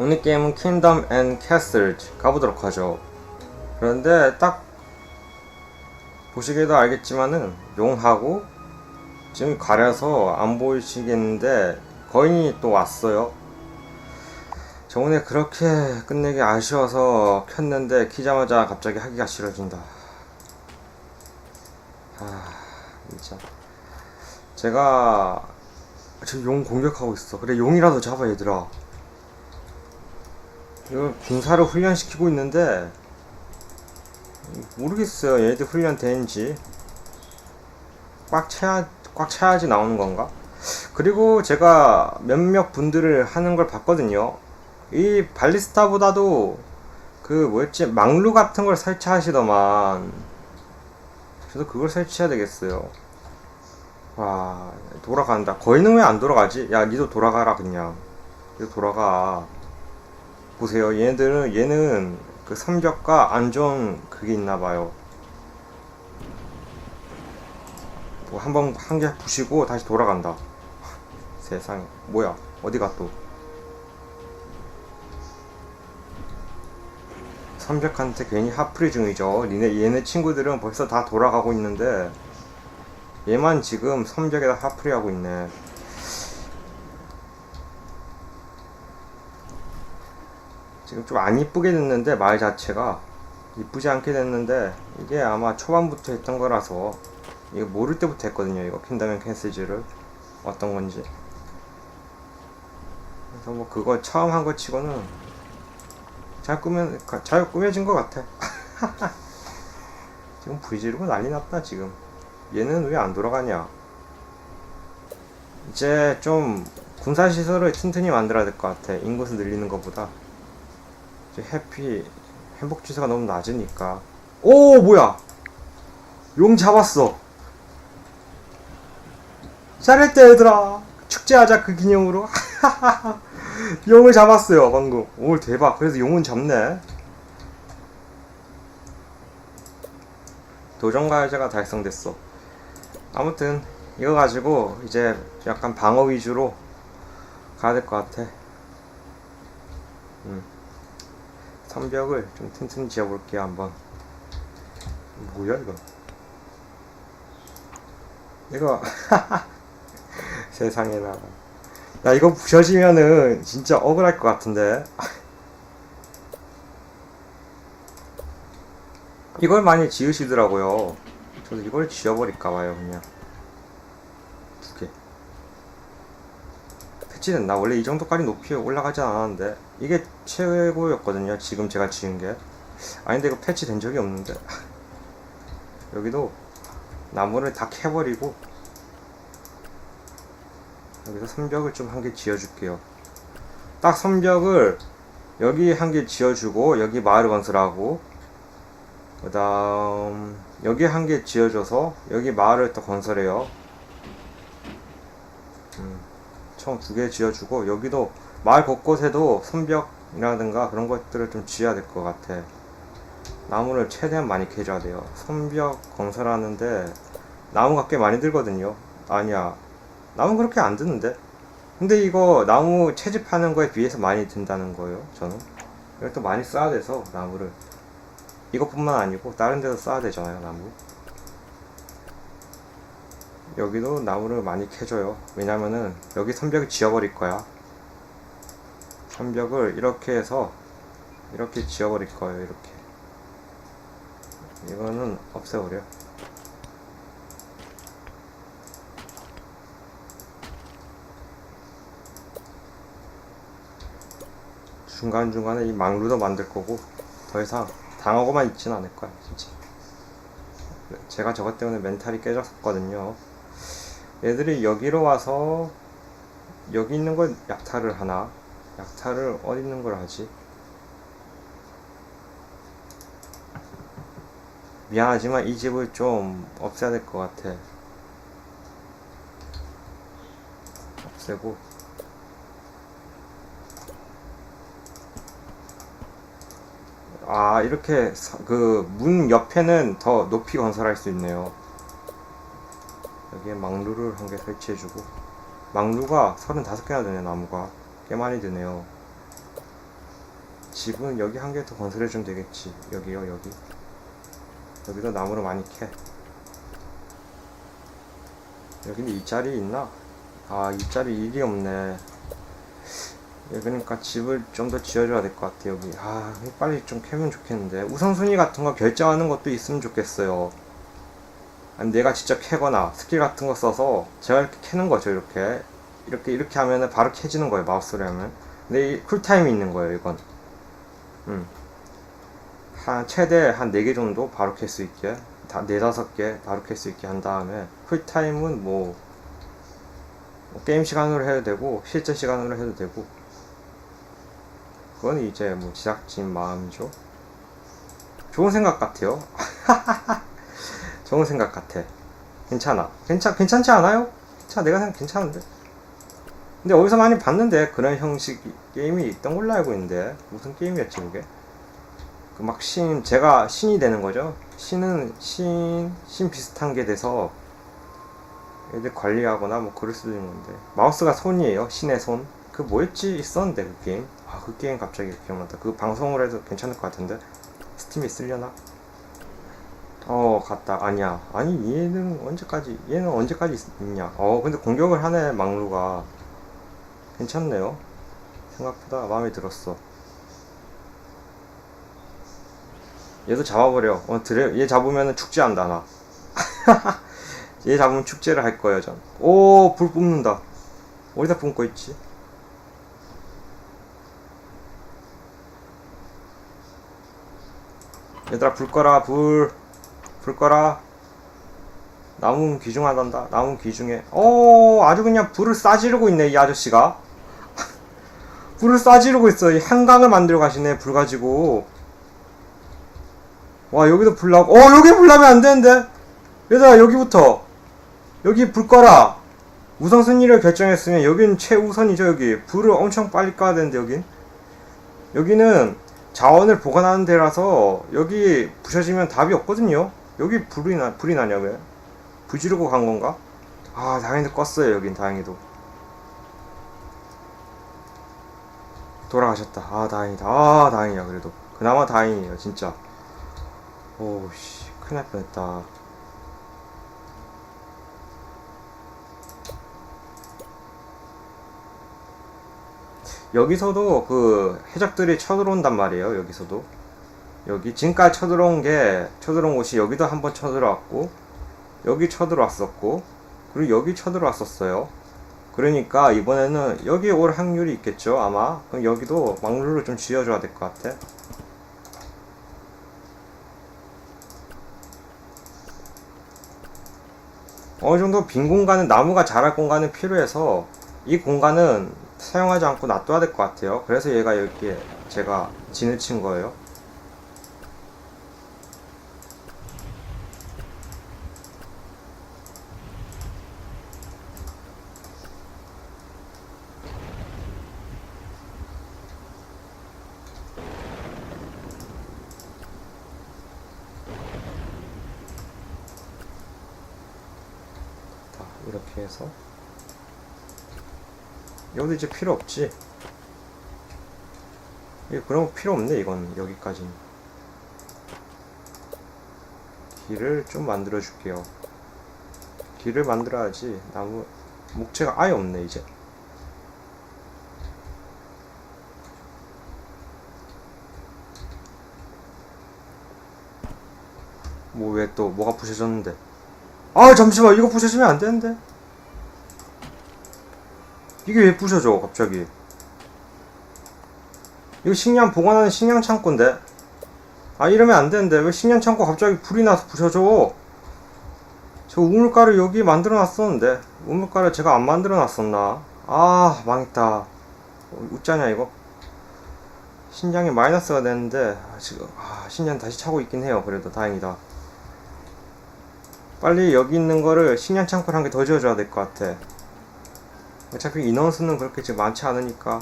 오늘 게임은 킹덤 앤 캐슬 가보도록 하죠. 그런데 딱 보시기에도 알겠지만은 용하고 지금 가려서 안 보이시겠는데 거인이 또 왔어요. 저번에 그렇게 끝내기 아쉬워서 켰는데 키자마자 갑자기 하기가 싫어진다. 아 진짜 제가 지금 용 공격하고 있어. 그래 용이라도 잡아 얘들아. 군사를 훈련시키고 있는데 모르겠어요. 얘들 훈련 되는지 꽉 차야 꽉 차야지 나오는 건가? 그리고 제가 몇몇 분들을 하는 걸 봤거든요. 이 발리스타보다도 그 뭐였지 망루 같은 걸 설치하시더만 저도 그걸 설치해야 되겠어요. 와 돌아간다. 거인은 왜 안 돌아가지? 야 니도 돌아가라 그냥. 니도 돌아가. 보세요. 얘네들은 얘는 그 삼적과 안 좋은 그게 있나 봐요. 뭐 한번 한 개 부시고 다시 돌아간다. 세상에 뭐야 어디가 또? 삼적한테 괜히 하프리 중이죠. 니네 얘네 친구들은 벌써 다 돌아가고 있는데 얘만 지금 삼적에다 하프리 하고 있네. 지금 좀 안 이쁘게 됐는데 말 자체가 이쁘지 않게 됐는데 이게 아마 초반부터 했던 거라서 이거 모를 때부터 했거든요. 이거 킨다면 캔슬즈를 어떤 건지. 그래서 뭐 그거 처음 한 거 치고는 잘 꾸며 가- 잘 꾸며진 것 같아. 지금 부지르고 난리 났다 지금. 얘는 왜 안 돌아가냐? 이제 좀 군사시설을 튼튼히 만들어야 될 것 같아. 인구수 늘리는 것보다 해피 행복 지수가 너무 낮으니까. 오 뭐야? 용 잡았어. 잘했다 얘들아. 축제하자 그 기념으로. 용을 잡았어요 방금. 오 대박. 그래서 용은 잡네. 도전 가야제가 달성됐어. 아무튼 이거 가지고 이제 약간 방어 위주로 가야 될 것 같아. 음. 선벽을 좀 튼튼히 지어볼게요 한번. 뭐야 이거? 이거 세상에나. 나 이거 부셔지면은 진짜 억울할 것 같은데. 이걸 많이 지으시더라고요. 저도 이걸 지어버릴까봐요 그냥. 두개. 패치됐나? 원래 이 정도까지 높이 올라가지 않았는데 이게 최고였거든요. 지금 제가 지은 게. 아닌데 이거 패치된 적이 없는데. 여기도 나무를 다 캐버리고 여기서 선벽을 좀 한 개 지어줄게요. 딱 선벽을 여기 한 개 지어주고 여기 마을 건설하고 그 다음 여기 한 개 지어줘서 여기 마을을 또 건설해요. 총두 개 지어주고 여기도 마을 곳곳에도 선벽이라든가 그런 것들을 좀 지어야 될 것 같아. 나무를 최대한 많이 캐줘야 돼요. 선벽 건설하는데 나무가 꽤 많이 들거든요. 아니야. 나무 그렇게 안 드는데? 근데 이거 나무 채집하는 거에 비해서 많이 든다는 거예요 저는. 이걸 또 많이 써야 돼서 나무를. 이것뿐만 아니고 다른 데도 써야 되잖아요 나무. 여기도 나무를 많이 캐줘요. 왜냐면은 여기 선벽을 지어버릴 거야. 선벽을 이렇게 해서 이렇게 지어버릴 거예요. 이렇게. 이거는 없애버려. 중간중간에 이 망루도 만들 거고 더 이상 당하고만 있진 않을 거야 진짜 제가 저것 때문에 멘탈이 깨졌었거든요 얘들이 여기로 와서 여기 있는 걸 약탈을 하나? 약탈을 어디 있는 걸 하지? 미안하지만 이 집을 좀 없애야 될 것 같아. 없애고 아 이렇게 그 문 옆에는 더 높이 건설할 수 있네요. 여기에 망루를 한 개 설치해주고 망루가 35개나 되네 나무가 꽤 많이 드네요. 집은 여기 한 개 더 건설해주면 되겠지. 여기요 여기. 여기도 나무로 많이 캐. 여기는 이 자리 있나? 아 이 자리 일이 없네. 예, 그러니까 집을 좀 더 지어줘야 될 것 같아 여기. 아 빨리 좀 캐면 좋겠는데. 우선순위 같은 거 결정하는 것도 있으면 좋겠어요. 아니 내가 직접 캐거나 스킬 같은 거 써서 제가 이렇게 캐는 거죠 이렇게 이렇게 이렇게 하면은 바로 캐지는 거예요 마우스로 하면. 근데 이 쿨타임이 있는 거예요 이건. 음. 한 최대 한 4개 정도 바로 캘수 있게 다 4, 5개 바로 캘수 있게 한 다음에 쿨타임은 뭐, 뭐 게임 시간으로 해도 되고 실제 시간으로 해도 되고. 그건 이제 뭐 제작진 마음이죠. 좋은 생각 같아요. 좋은 생각 같아. 괜찮아. 괜찮, 괜찮지 않아요? 자 내가 생각 괜찮은데 근데 어디서 많이 봤는데 그런 형식 게임이 있던 걸로 알고 있는데 무슨 게임이었지 그게? 그 막 신 제가 신이 되는 거죠. 신은 신, 신 비슷한 게 돼서 애들 관리하거나 뭐 그럴 수도 있는데. 마우스가 손이에요 신의 손. 그 뭐였지? 있었는데 그 게임? 아 그 게임 갑자기 기억난다. 그 방송을 해도 괜찮을 것 같은데? 스팀에 쓸려나? 어 갔다. 아니야. 아니 얘는 언제까지 얘는 언제까지 있- 있냐? 어 근데 공격을 하네 막루가 괜찮네요. 생각보다 마음에 들었어. 얘도 잡아버려. 어 드래 얘 잡으면은 축제 한다 나. 얘 잡으면 축제를 할 거예요 전 오 불 뿜는다. 어디다 뿜고 있지? 얘들아 불 꺼라 불. 불 꺼라. 나무 귀중하단다. 나무 귀중해. 어 아주 그냥 불을 싸지르고 있네 이 아저씨가 불을 싸지르고 있어. 이 한강을 만들어 가시네 불 가지고. 와 여기도 불 나고. 어 여기 불 나면 안 되는데? 얘들아 여기부터. 여기 불 꺼라. 우선 순위를 결정했으면 여긴 최우선이죠 여기. 불을 엄청 빨리 꺼야 되는데 여긴. 여기는 자원을 보관하는 데라서 여기 부셔지면 답이 없거든요. 여기 불이 나 불이 나냐 왜 부지르고 간 건가? 아 다행히도 껐어요 여긴. 다행히도 돌아가셨다. 아 다행이다. 아 다행이야 그래도. 그나마 다행이에요 진짜. 오우 씨 큰일 날 뻔했다. 여기서도 그 해적들이 쳐들어온단 말이에요 여기서도. 여기 지금까지 쳐들어온 게 쳐들어온 곳이 여기도 한번 쳐들어왔고 여기 쳐들어왔었고 그리고 여기 쳐들어왔었어요 그러니까 이번에는 여기 올 확률이 있겠죠 아마 그럼 여기도 막루를 좀 지어줘야 될 것 같아 어느 정도 빈 공간은 나무가 자랄 공간은 필요해서 이 공간은 사용하지 않고 놔둬야 될 것 같아요. 그래서 얘가 여기에 제가 진을 친 거예요. 이렇게 해서 여기도 이제 필요 없지. 이 그런 거 필요 없네 이건 여기까지는. 길을 좀 만들어 줄게요. 길을 만들어야지 나무 목재가 아예 없네 이제. 뭐 왜 또 뭐가 부셔졌는데? 아 잠시만. 이거 부셔지면 안 되는데. 이게 왜 부셔져 갑자기? 이거 식량 보관하는 식량 창고인데. 아 이러면 안 되는데. 왜 식량 창고 갑자기 불이 나서 부셔져? 저 우물가루 여기 만들어 놨었는데. 우물가루 제가 안 만들어 놨었나? 아 망했다. 어, 웃자냐 이거? 신장이 마이너스가 되는데 아, 지금 아, 신장 다시 차고 있긴 해요. 그래도 다행이다 빨리 여기 있는 거를 식량 창고를 한 개 더 지어줘야 될 것 같아. 어차피 인원수는 그렇게 지금 많지 않으니까.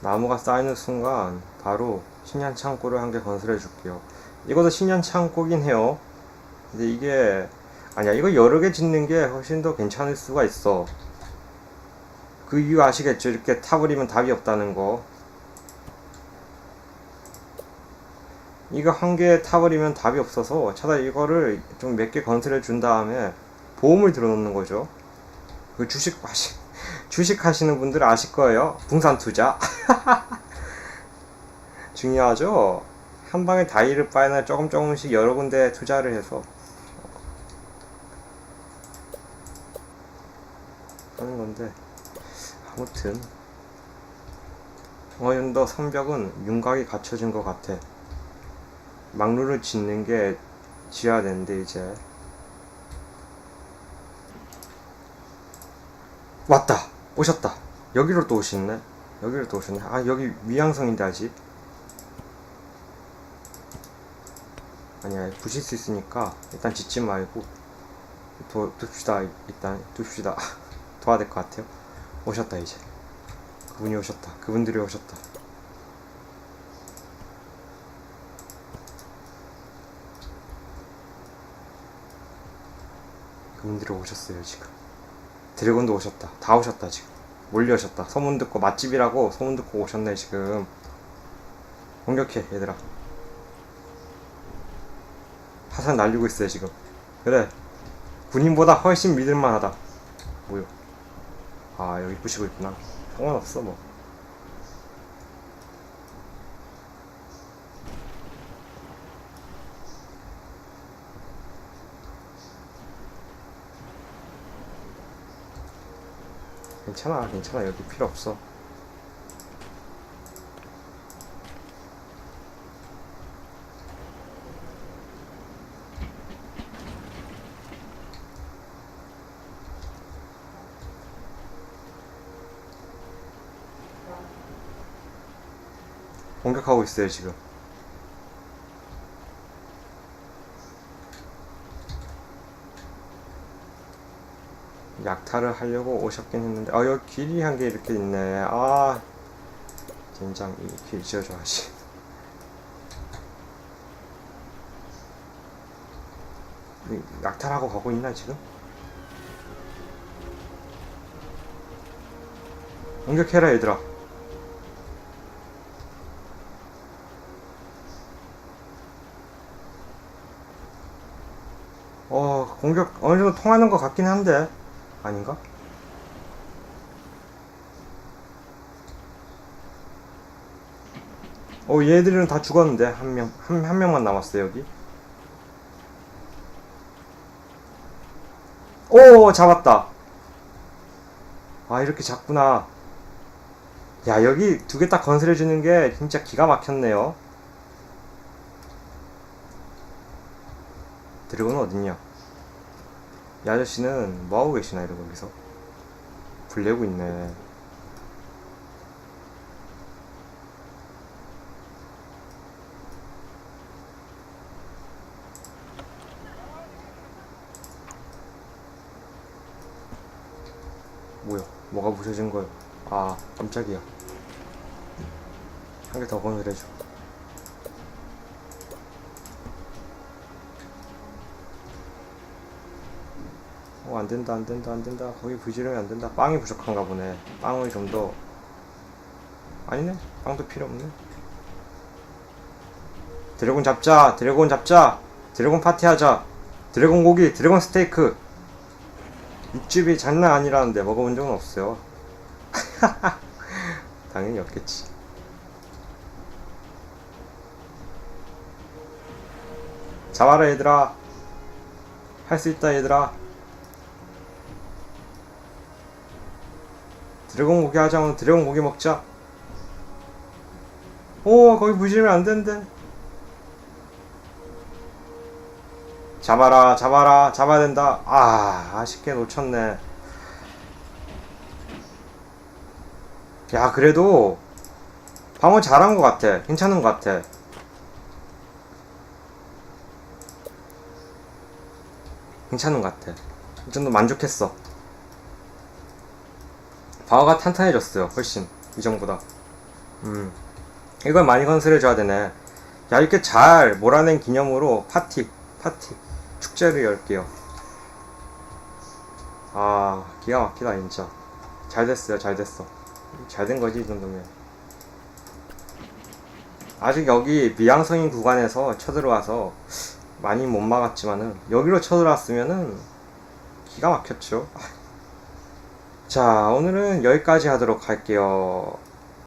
나무가 쌓이는 순간 바로 신년 창고를 한 개 건설해 줄게요. 이것도 신년 창고긴 해요. 근데 이게 아니야 이거 여러 개 짓는 게 훨씬 더 괜찮을 수가 있어. 그 이유 아시겠죠? 이렇게 타버리면 답이 없다는 거 이거 한 개 타버리면 답이 없어서 차라리 이거를 좀 몇 개 건설해 준 다음에 보험을 들어놓는 거죠. 그 주식 하시 주식 하시는 분들 아실 거예요. 분산 투자. 중요하죠? 한 방에 다 잃을 바에는 조금 조금씩 여러 군데 투자를 해서. 하는 건데. 아무튼. 어느 정도 성벽은 윤곽이 갖춰진 것 같아 막루를 짓는 게 지어야 되는데 이제. 왔다. 오셨다. 여기로 또 오셨네. 여기로 또 오셨네. 아 여기 위양성인데 아직. 아니야 부실 수 있으니까 일단 짓지 말고 둬, 둡시다. 일단 둡시다. 도와야 될 것 같아요. 오셨다 이제. 그분이 오셨다. 그분들이 오셨다 그분들이 오셨어요 지금. 드래곤도 오셨다. 다 오셨다 지금. 몰려오셨다. 소문 듣고 맛집이라고 소문 듣고 오셨네 지금. 공격해 얘들아. 화살 날리고 있어요 지금. 그래. 군인보다 훨씬 믿을만하다. 뭐요? 아 여기 부시고 있구나. 상관없어 뭐 괜찮아 괜찮아. 여기 필요 없어. 공격하고 있어요 지금 약탈을 하려고 오셨긴 했는데. 아 여기 길이 한 개 이렇게 있네. 아 젠장 이길 지어줘야지 이 약탈하고 가고 있나 지금? 공격해라 얘들아. 어 공격 어느 정도 통하는 것 같긴 한데 아닌가? 어 얘들은 다 죽었는데 한 명 한 한 명만 남았어 여기. 오 잡았다. 아 이렇게 잡구나. 야 여기 두 개 딱 건설해 주는 게 진짜 기가 막혔네요. 드래곤은 어딨냐 이 아저씨는 뭐하고 계시나 이러고 여기서? 불 내고 있네. 뭐야? 뭐가 부서진 거야? 아 깜짝이야. 한 개 더 건설해줘 안 된다, 안 된다, 안 된다. 거기 부지런히 안 된다. 빵이 부족한가 보네. 빵을 좀 더. 아니네. 빵도 필요 없네. 드래곤 잡자. 드래곤 잡자. 드래곤 파티 하자. 드래곤 고기, 드래곤 스테이크. 육즙이 장난 아니라는데 먹어본 적은 없어요. 당연히 없겠지. 잡아라, 얘들아. 할 수 있다, 얘들아. 드래곤 고기 하자면 드래곤 고기 먹자. 오, 거기 부시면 안 된대. 잡아라, 잡아라, 잡아야 된다. 아, 아쉽게 놓쳤네. 야, 그래도 방어 잘한 것 같아. 괜찮은 것 같아. 괜찮은 것 같아. 이 정도 만족했어. 방어가 탄탄해졌어요. 훨씬 이전보다. 음, 이걸 많이 건설해 줘야 되네. 야 이렇게 잘 몰아낸 기념으로 파티, 파티 축제를 열게요. 아 기가 막히다 진짜 잘 됐어요 잘 됐어 잘 된 거지 이 정도면 아직 여기 미양성인 구간에서 쳐들어와서 많이 못 막았지만은 여기로 쳐들어왔으면은 기가 막혔죠 자 오늘은 여기까지 하도록 할게요